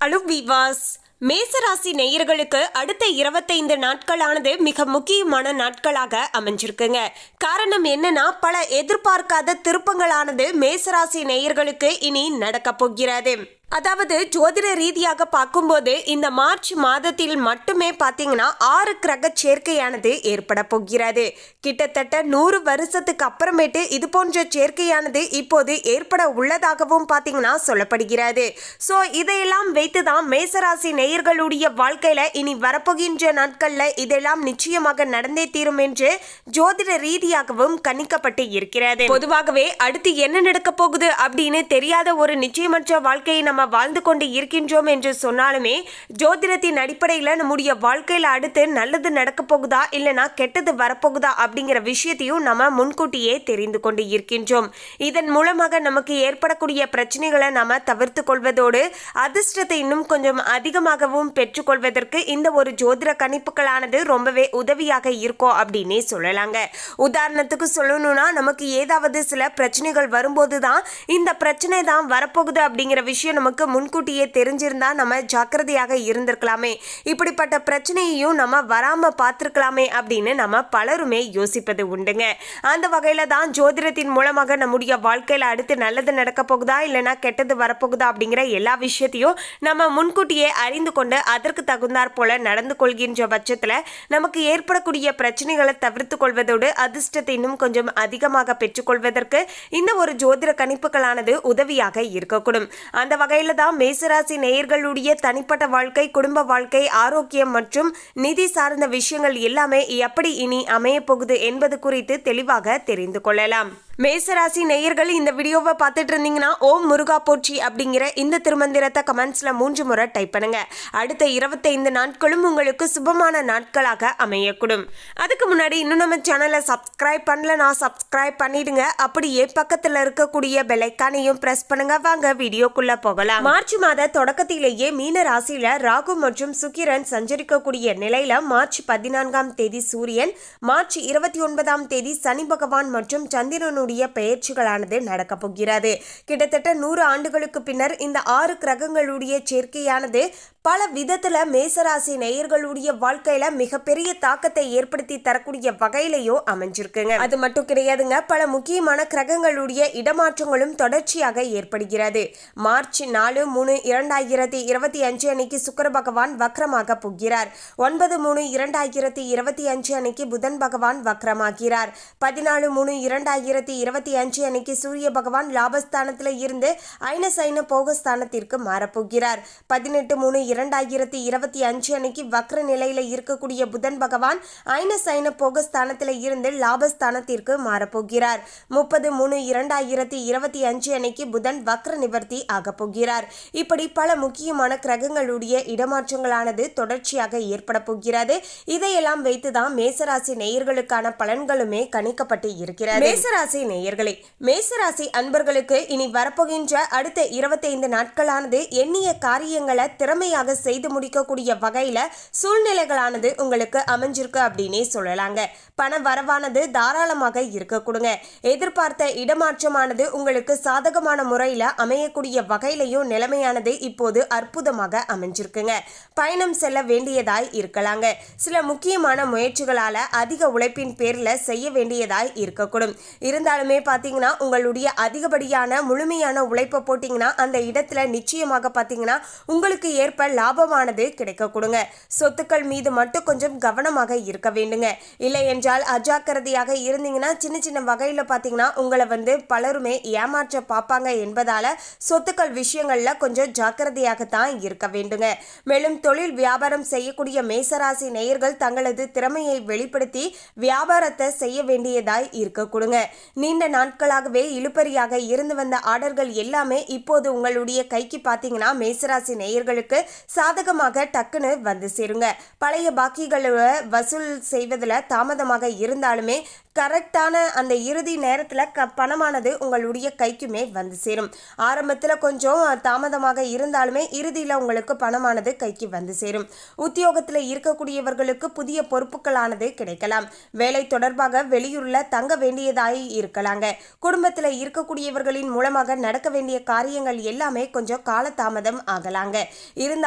Hello, Beavers! மேசராசி நேயர்களுக்கு அடுத்த இருபத்தைந்து நாட்களானது மிக முக்கியமான நாட்களாக அமைஞ்சிருக்குங்க. காரணம் என்னன்னா பல எதிர்பார்க்காத திருப்பங்களானது மேசராசி நேயர்களுக்கு இனி நடக்க போகிறது. அதாவது ஜோதிட ரீதியாக பார்க்கும்போது இந்த மார்ச் மாதத்தில் மட்டுமே பார்த்தீங்கன்னா ஆறு கிரக சேர்க்கையானது ஏற்பட போகிறது. கிட்டத்தட்ட நூறு வருஷத்துக்கு அப்புறமேட்டு இது போன்ற சேர்க்கையானது இப்போது ஏற்பட உள்ளதாகவும் பார்த்தீங்கன்னா சொல்லப்படுகிறது. ஸோ இதையெல்லாம் வைத்து தான் மேசராசி நேயர்களுடைய வாழ்க்கையில இனி வரப்போகின்ற நாட்கள்ல இதெல்லாம் நிச்சயமாக நடந்தே தீரும் என்று ஜோதிட ரீதியாகவும் கணிக்கப்பட்டு இருக்கிறது. பொதுவாகவே அடுத்து என்ன நடக்க போகுது அப்படின்னு தெரியாத ஒரு நிச்சயமற்ற வாழ்க்கையை நம்ம வாழ்ந்து கொண்டு இருக்கின்றோம் என்று சொன்னாலுமே ஜோதிடத்தின் அடிப்படையில் நம்முடைய வாழ்க்கையில அடுத்து நல்லது நடக்க போகுதா இல்லைனா கெட்டது வரப்போகுதா அப்படிங்கிற விஷயத்தையும் நம்ம முன்கூட்டியே தெரிந்து கொண்டு இருக்கின்றோம். இதன் மூலமாக நமக்கு ஏற்படக்கூடிய பிரச்சனைகளை நாம தவிர்த்து கொள்வதோடு அதிர்ஷ்டத்தை இன்னும் கொஞ்சம் அதிகமாக அதிகமாகவும் பெற்றுக்கொள்வதற்கு இந்த ஒரு ஜோதிட கணிப்புகளானது ரொம்பவே உதவியாக இருக்கும் அப்படின்னே சொல்லலாங்க. உதாரணத்துக்கு சொல்லணும்னா நமக்கு ஏதாவது சில பிரச்சனைகள் வரும்போது தான் இந்த பிரச்சனை தான் வரப்போகுது அப்படிங்கிற விஷயம் நமக்கு முன்கூட்டியே தெரிஞ்சிருந்தா நம்ம ஜாக்கிரதையாக இருந்திருக்கலாமே. இப்படிப்பட்ட பிரச்சனையையும் நம்ம வராம பார்த்துருக்கலாமே அப்படின்னு நம்ம பலருமே யோசிப்பது உண்டுங்க. அந்த வகையில தான் ஜோதிடத்தின் மூலமாக நம்முடைய வாழ்க்கையில அடுத்து நல்லது நடக்க போகுதா இல்லைன்னா கெட்டது வரப்போகுதா அப்படிங்கிற எல்லா விஷயத்தையும் நம்ம முன்கூட்டியே அறிந்து கொண்டு அதற்கு தகுந்தாற் போல நடந்து கொள்கின்ற பட்சத்தில் நமக்கு ஏற்படக்கூடிய பிரச்சனைகளை தவிர்த்து கொள்வதோடு அதிர்ஷ்டத்தை இன்னும் கொஞ்சம் அதிகமாக பெற்றுக்கொள்வதற்கு இந்த ஒரு ஜோதிட கணிப்புகளானது உதவியாக இருக்கக்கூடும். அந்த வகையில தான் மேசராசி நேயர்களுடைய தனிப்பட்ட வாழ்க்கை குடும்ப வாழ்க்கை ஆரோக்கியம் மற்றும் நிதி சார்ந்த விஷயங்கள் எல்லாமே எப்படி இனி அமையப்போகுது என்பது குறித்து தெளிவாக தெரிந்து கொள்ளலாம். மேசராசி நேயர்கள் இந்த வீடியோவை பார்த்துட்டு இருந்தீங்கன்னா ஓம் முருகா போற்றி அப்படிங்கிற இந்த திருமந்திரத்தை கமெண்ட்ஸில் மூன்று முறை டைப் பண்ணுங்க. அடுத்த இருபத்தைந்து நாட்களும் உங்களுக்கு சுபமான நாட்களாக அமையக்கூடும். அதுக்கு முன்னாடி இன்னும் நம்ம சேனலை சப்ஸ்கிரைப் நான் சப்ஸ்கிரைப் பண்ணிடுங்க. அப்படியே பக்கத்தில் இருக்கக்கூடிய பெலைக்கானையும் ப்ரெஸ் பண்ணுங்க. வாங்க வீடியோக்குள்ள போகலாம். மார்ச் மாத தொடக்கத்திலேயே மீன ராசியில ராகு மற்றும் சுக்கிரன் சஞ்சரிக்கக்கூடிய நிலையில மார்ச் பதினான்காம் தேதி சூரியன் மார்ச் இருபத்தி ஒன்பதாம் தேதி சனி பகவான் மற்றும் சந்திரனுடைய பெயர்ச்சிகளானது நடக்கப் போகிறது. கிட்டத்தட்ட நூறு ஆண்டுகளுக்கு பின்னர் இந்த ஆறு கிரகங்களுடைய சேர்க்கையானது பல விதத்தில் மேசராசி நேயர்களுடைய வாழ்க்கையில மிகப்பெரிய தாக்கத்தை ஏற்படுத்தி தரக்கூடிய வகையிலையும் அமைஞ்சிருக்குங்க. அது மட்டும் கிடையாதுங்க பல முக்கியமான கிரகங்களுடைய இடமாற்றங்களும் தொடர்ச்சியாக ஏற்படுகிறது. மார்ச் நாலு மூணு இரண்டாயிரத்தி இருபத்தி அஞ்சு அன்னைக்கு சுக்கர பகவான் வக்ரமாக போகிறார் ஒன்பது மூணு இரண்டாயிரத்தி இருபத்தி அஞ்சு அன்னைக்கு புதன் பகவான் வக்ரமாகிறார். பதினாலு மூணு இரண்டாயிரத்தி இருபத்தி அஞ்சு அன்னைக்கு சூரிய பகவான் லாபஸ்தானத்துல இருந்து ஐன சைன போகஸ்தானத்திற்கு மாறப்போகிறார். பதினெட்டு மூணு இரண்டாயிரத்தி இருபத்தி அஞ்சு அன்னைக்கு வக்ர நிலையில இருக்கக்கூடிய புதன் பகவான் ஐன சைன போக போகஸ்தானத்துல இருந்து லாபஸ்தானத்திற்கு மாறப்போகிறார். முப்பது மூணு இரண்டாயிரத்தி இருபத்தி அஞ்சு அன்னைக்கு புதன் வக்ர நிவர்த்தி ஆகப் போகிறார். இப்படி பல முக்கியமான கிரகங்களுடைய இடமாற்றங்களானது தொடர்ச்சியாக ஏற்பட போகிறது. இதையெல்லாம் வைத்துதான் மேசராசி நேயர்களுக்கான பலன்களுமே கணிக்கப்பட்டு இருக்கிறது. மேசராசி நேயர்களே மேசராசி அன்பர்களுக்கு இனி வரப்போகின்ற அடுத்த இருபத்தைந்து நாட்களானது எண்ணிய காரியங்களை திறமையாக செய்து முடிக்கக்கூடிய வகையில சூழ்நிலைகளானது உங்களுக்கு அமைஞ்சிருக்கு அப்படின்னே சொல்லலாங்க. பண வரவானது தாராளமாக இருக்க கொடுங்க. எதிர்பார்த்த இடமாற்றமானது உங்களுக்கு சாதகமான முறையில அமையக்கூடிய வகையிலையும் நிலைமையானது இப்போது அற்புதமாக அமைஞ்சிருக்குங்க. பயணம் செல்ல வேண்டியதாய் இருக்கலாங்க. சில முக்கியமான முயற்சிகளால அதிக உழைப்பின் பேர்ல செய்ய வேண்டியதாய் இருக்கக்கூடும். இருந்தாலுமே பார்த்தீங்கன்னா உங்களுடைய அதிகப்படியான முழுமையான உழைப்பை போட்டிங்கன்னா அந்த இடத்துல நிச்சயமாக பார்த்தீங்கன்னா உங்களுக்கு ஏற்ப லாபமானது கிடைக்க கொடுங்க. சொத்துக்கள் மீது மட்டும் கொஞ்சம் கவனமாக இருக்க வேண்டுங்க. இல்லை என்றால் அஜாக்கிரதையாக இருந்தீங்கன்னா சின்ன சின்ன வகையில் பார்த்தீங்கன்னா உங்களை வந்து பலருமே ஏமாற்ற பார்ப்பாங்க என்பதால சொத்துக்கள் விஷயங்களில் கொஞ்சம் ஜாக்கிரதையாகத்தான் இருக்க வேண்டுங்க. மேலும் தொழில் வியாபாரம் செய்யக்கூடிய மேசராசி நேயர்கள் தங்களது திறமையை வெளிப்படுத்தி வியாபாரத்தை செய்ய வேண்டியதாய் இருக்க கொடுங்க. நீண்ட நாட்களாகவே இழுபறியாக இருந்து வந்த ஆர்டர்கள் எல்லாமே இப்போது உங்களுடைய கைக்கு பார்த்தீங்கன்னா மேசராசி நேயர்களுக்கு சாதகமாக டக்குன்னு வந்து சேருங்க. பழைய பாக்கிகளை வசூல் செய்வதில் தாமதமாக இருந்தாலுமே கரெக்டான அந்த இறுதி நேரத்தில் க பணமானது உங்களுடைய கைக்குமே வந்து சேரும். ஆரம்பத்தில் கொஞ்சம் தாமதமாக இருந்தாலுமே இறுதியில் உங்களுக்கு பணமானது கைக்கு வந்து சேரும். உத்தியோகத்தில் இருக்கக்கூடியவர்களுக்கு புதிய பொறுப்புகளானது கிடைக்கலாம். வேலை தொடர்பாக வெளியூரில் தங்க வேண்டியதாய் இருக்கலாங்க. குடும்பத்தில் இருக்கக்கூடியவர்களின் மூலமாக நடக்க வேண்டிய காரியங்கள் எல்லாமே கொஞ்சம் காலதாமதம் ஆகலாங்க.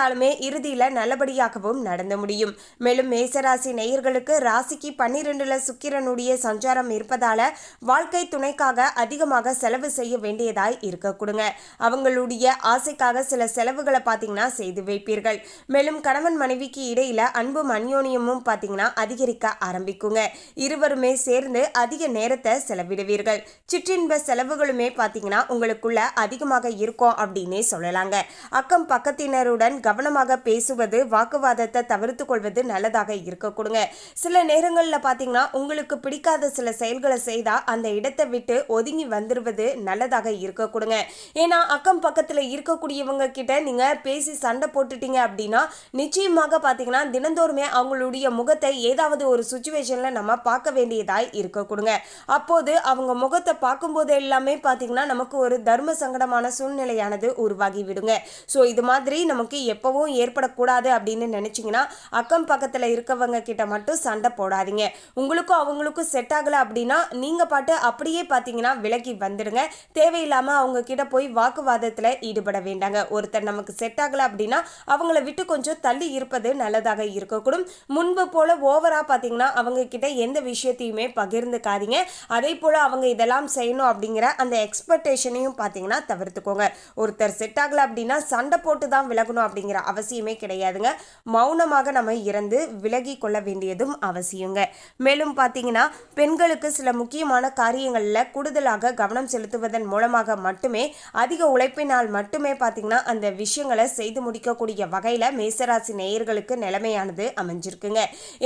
இருந்தாலுமே இறுதியில் நல்லபடியாகவும் நடந்து முடியும். மேலும் மேசராசி நேயர்களுக்கு ராசிக்கு பன்னிரெண்டுல சுக்கிரனுடைய சஞ்சாரம் இருப்பதால வாழ்க்கை துணைக்காக அதிகமாக செலவு செய்ய வேண்டியதாய் இருக்க கொடுங்க. அவங்களுடைய ஆசைக்காக சில செலவுகளை பார்த்தீங்கன்னா செய்து வைப்பீர்கள். மேலும் கணவன் மனைவிக்கு இடையில அன்பும் அந்யோன்யமும் பார்த்தீங்கன்னா அதிகரிக்க ஆரம்பிக்குங்க. இருவருமே சேர்ந்து அதிக நேரத்தை செலவிடுவீர்கள். சிற்றின்ப செலவுகளுமே பார்த்தீங்கன்னா உங்களுக்குள்ள அதிகமாக இருக்கும் அப்படின்னே சொல்லலாங்க. அக்கம் பக்கத்தினருடன் கவனமாக பேசுவது வாக்குவாதத்தை தவிர்த்து கொள்வது நல்லதாக இருக்க கொடுங்க. சில நேரங்களில் பார்த்தீங்கன்னா உங்களுக்கு பிடிக்காத சில செயல்களை செய்தால் அந்த இடத்தை விட்டு ஒதுங்கி வந்துடுவது நல்லதாக இருக்க கொடுங்க. ஏன்னா அக்கம் பக்கத்தில் இருக்கக்கூடியவங்க கிட்ட நீங்கள் பேசி சண்டை போட்டுட்டீங்க அப்படின்னா நிச்சயமாக பார்த்தீங்கன்னா தினந்தோறுமே அவங்களுடைய முகத்தை ஏதாவது ஒரு சுச்சுவேஷனில் நம்ம பார்க்க வேண்டியதாய் இருக்க கொடுங்க. அப்போது அவங்க முகத்தை பார்க்கும்போது எல்லாமே பார்த்தீங்கன்னா நமக்கு ஒரு தர்ம சங்கடமான சூழ்நிலையானது உருவாகி விடுங்க. ஸோ இது மாதிரி நமக்கு எப்போவும் ஏற்படக்கூடாது அப்படின்னு நினச்சிங்கன்னா அக்கம் பக்கத்தில் இருக்கவங்க கிட்ட மட்டும் சண்டை போடாதீங்க. உங்களுக்கும் அவங்களுக்கும் செட் ஆகலை அப்படின்னா நீங்கள் பாட்டு அப்படியே பார்த்தீங்கன்னா விலகி வந்துடுங்க. தேவையில்லாமல் அவங்க கிட்ட போய் வாக்குவாதத்தில் ஈடுபட வேண்டாங்க. ஒருத்தர் நமக்கு செட் ஆகலை அப்படின்னா அவங்கள விட்டு கொஞ்சம் தள்ளி இருப்பது நல்லதாக இருக்கக்கூடும். முன்பு போல் ஓவராக பார்த்தீங்கன்னா அவங்க கிட்ட எந்த விஷயத்தையுமே பகிர்ந்துக்காதீங்க. அதே போல் அவங்க இதெல்லாம் செய்யணும் அப்படிங்கிற அந்த எக்ஸ்பெக்டேஷனையும் பார்த்தீங்கன்னா தவிர்த்துக்கோங்க. ஒருத்தர் செட் ஆகலை அப்படின்னா சண்டை போட்டு தான் விலகணும் அப்படிங்கிற அவசியமே கிடையாதுங்க. மௌனமாக நம்ம இறந்து விலகி கொள்ள வேண்டியதும் அவசியங்க. மேலும் பார்த்தீங்கன்னா பெண்களுக்கு சில முக்கியமான காரியங்களில் கூடுதலாக கவனம் செலுத்துவதன் மூலமாக மட்டுமே அதிக உழைப்பினால் மட்டுமே பார்த்தீங்கன்னா அந்த விஷயங்களை செய்து முடிக்கக்கூடிய வகையில் மேசராசி நேயர்களுக்கு நிலைமையானது அமைஞ்சிருக்குங்க.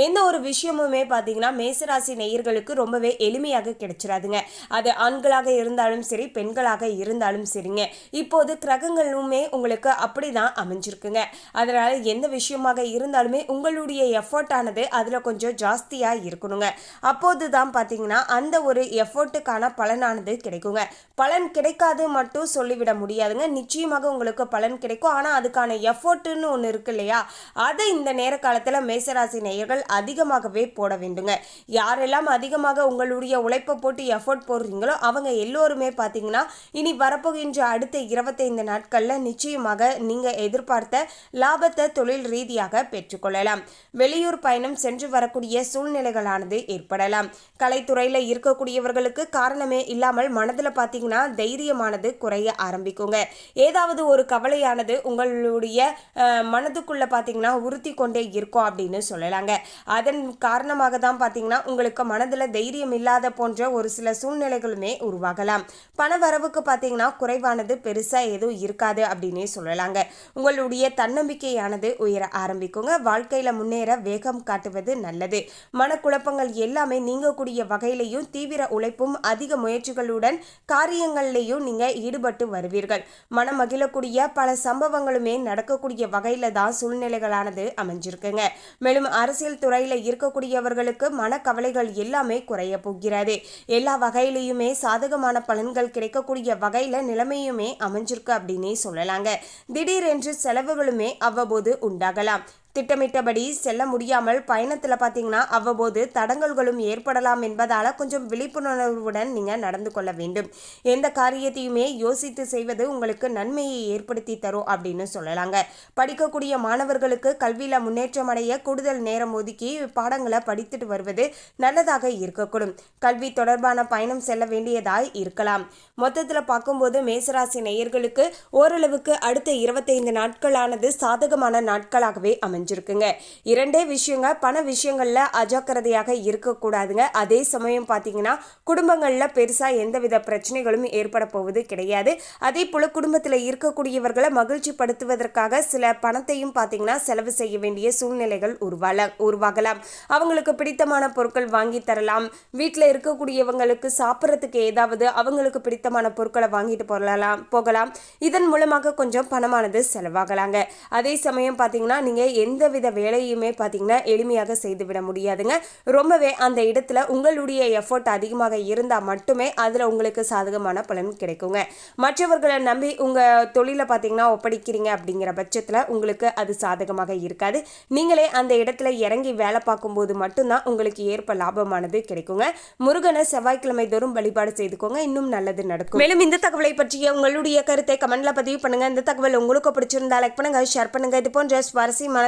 எந்த ஒரு விஷயமுமே பார்த்தீங்கன்னா மேசராசி நேயர்களுக்கு ரொம்பவே எளிமையாக கிடைச்சிடாதுங்க அது ஆண்களாக இருந்தாலும் சரி பெண்களாக இருந்தாலும் சரிங்க. இப்போது கிரகங்களுமே உங்களுக்கு அப்படிதான் அமைஞ்சிருக்குங்க. அதனால எந்த விஷயமாக இருந்தாலுமே உங்களுடைய எஃபர்ட் ஆனது அதில் கொஞ்சம் ஜாஸ்தியாக இருக்கணுங்க. அப்போது தான் பார்த்தீங்கன்னா அந்த ஒரு எஃபர்ட்டுக்கான பலனானது கிடைக்குங்க. பலன் கிடைக்காது மட்டும் சொல்லிவிட முடியாதுங்க. நிச்சயமாக உங்களுக்கு பலன் கிடைக்கும். ஆனால் அதுக்கான எஃபர்ட்டுன்னு ஒன்று இருக்கு இல்லையா? அதை இந்த நேர காலத்தில் மேசராசி நேயர்கள் அதிகமாகவே போட வேண்டுங்க. யாரெல்லாம் அதிகமாக உங்களுடைய உழைப்பை போட்டு எஃபோர்ட் போடுறீங்களோ அவங்க எல்லோருமே பார்த்தீங்கன்னா இனி வரப்போகின்ற அடுத்த இருபத்தைந்து நாட்களில் நிச்சயமாக நீங்கள் எதிர்பார்த்த லாபத்தை தொழில் ரீதியாக பெற்றுக்கொள்ளலாம். வெளியூர் பயணம் சென்று வரக்கூடிய சூழ்நிலைகளானது ஏற்படலாம். கலைத்துறையில் இருக்கக்கூடியவர்களுக்கு காரணமே இல்லாமல் மனதில் பார்த்தீங்கன்னா தைரியமானது குறைய ஆரம்பிக்குங்க. ஏதாவது ஒரு கவலையானது உங்களுடைய மனதுக்குள்ளே பார்த்தீங்கன்னா உறுத்தி கொண்டே இருக்கும் அப்படின்னு சொல்லலாங்க. அதன் காரணமாக தான் பார்த்தீங்கன்னா உங்களுக்கு மனதில் தைரியம் இல்லாத போன்ற ஒரு சில சூழ்நிலைகளுமே உருவாகலாம். பண வரவுக்கு பார்த்தீங்கன்னா குறைவானது பெருசாக எதுவும் இருக்காது அப்படின்னே சொல்லலாங்க. உங்களுடைய தன்னம்பிக்கையானது உயர ஆரம்பிக்குங்க. வாழ்க்கையில் முன்னேற வேகம் காட்டுவது நல்லது. மனக்குழப்பங்கள் எல்லாமே நீங்கக்கூடிய வகையிலையும் தீவிர உழைப்பும் அதிக முயற்சிகளுடன் காரியங்கள்லையும் நீங்கள் ஈடுபட்டு வருவீர்கள். மனம் மகிழக்கூடிய பல சம்பவங்களுமே நடக்கக்கூடிய வகையில் தான் சூழ்நிலைகளானது அமைஞ்சிருக்குங்க. மேலும் அரசியல் துறையில் இருக்கக்கூடியவர்களுக்கு மனக்கவலைகள் எல்லாமே குறைய போகிறது. எல்லா வகையிலையுமே சாதகமான பலன்கள் கிடைக்கக்கூடிய வகையில் நிலைமையுமே அமைஞ்சிருக்கு அப்படின்னே சொல்லலாங்க. திடீரென்று செலவு செலவுகளுமே அவ்வப்போது உண்டாகலாம். திட்டமிட்டபடி செல்ல முடியாமல் பயணத்தில் பார்த்தீங்கன்னா அவ்வப்போது தடங்கல்களும் ஏற்படலாம் என்பதால் கொஞ்சம் விழிப்புணர்வுடன் நீங்கள் நடந்து கொள்ள வேண்டும். எந்த காரியத்தையுமே யோசித்து செய்வது உங்களுக்கு நன்மையை ஏற்படுத்தி தரும் அப்படின்னு சொல்லலாங்க. படிக்கக்கூடிய மாணவர்களுக்கு கல்வியில் முன்னேற்றம் அடைய கூடுதல் நேரம் ஒதுக்கி பாடங்களை படித்துட்டு வருவது நல்லதாக இருக்கக்கூடும். கல்வி தொடர்பான பயணம் செல்ல வேண்டியதாய் இருக்கலாம். மொத்தத்தில் பார்க்கும்போது மேசராசி நேயர்களுக்கு ஓரளவுக்கு அடுத்த இருபத்தைந்து நாட்களானது சாதகமான நாட்களாகவே அமைஞ்சிருக்கு. அமைஞ்சிருக்குங்க இரண்டே விஷயங்க பண விஷயங்கள்ல அஜாக்கிரதையாக இருக்கக்கூடாதுங்க. அதே சமயம் பார்த்தீங்கன்னா குடும்பங்களில் பெருசாக எந்தவித பிரச்சனைகளும் ஏற்பட போவது கிடையாது. அதே போல் குடும்பத்தில் இருக்கக்கூடியவர்களை மகிழ்ச்சி படுத்துவதற்காக சில பணத்தையும் பார்த்தீங்கன்னா செலவு செய்ய வேண்டிய சூழ்நிலைகள் உருவால உருவாகலாம். அவங்களுக்கு பிடித்தமான பொருட்கள் வாங்கி தரலாம். வீட்டில் இருக்கக்கூடியவங்களுக்கு சாப்பிட்றதுக்கு ஏதாவது அவங்களுக்கு பிடித்தமான பொருட்களை வாங்கிட்டு போகலாம் போகலாம். இதன் மூலமாக கொஞ்சம் பணமானது செலவாகலாங்க. அதே சமயம் பார்த்தீங்கன்னா நீங்கள் எந்த எந்தவித வேலையுமே பார்த்தீங்கன்னா எளிமையாக செய்துவிட முடியாதுங்க. ரொம்பவே அந்த இடத்துல உங்களுடைய எஃபோர்ட் அதிகமாக இருந்தால் மட்டுமே அதில் உங்களுக்கு சாதகமான பலன் கிடைக்குங்க. மற்றவர்களை நம்பி உங்கள் தொழிலை பார்த்தீங்கன்னா ஒப்படைக்கிறீங்க அப்படிங்கிற பட்சத்தில் உங்களுக்கு அது சாதகமாக இருக்காது. நீங்களே அந்த இடத்துல இறங்கி வேலை பார்க்கும்போது மட்டும்தான் உங்களுக்கு ஏற்ப லாபமானது கிடைக்குங்க. முருகனை செவ்வாய்க்கிழமை தோறும் வழிபாடு செய்துக்கோங்க. இன்னும் நல்லது நடக்கும். மேலும் இந்த தகவலை பற்றிய உங்களுடைய கருத்தை கமெண்ட்ல பதிவு பண்ணுங்க. இந்த தகவல் உங்களுக்கு பிடிச்சிருந்தா லைக் பண்ணுங்க ஷேர் பண்ணுங்க. இது போன்ற சுவாரஸ்யமான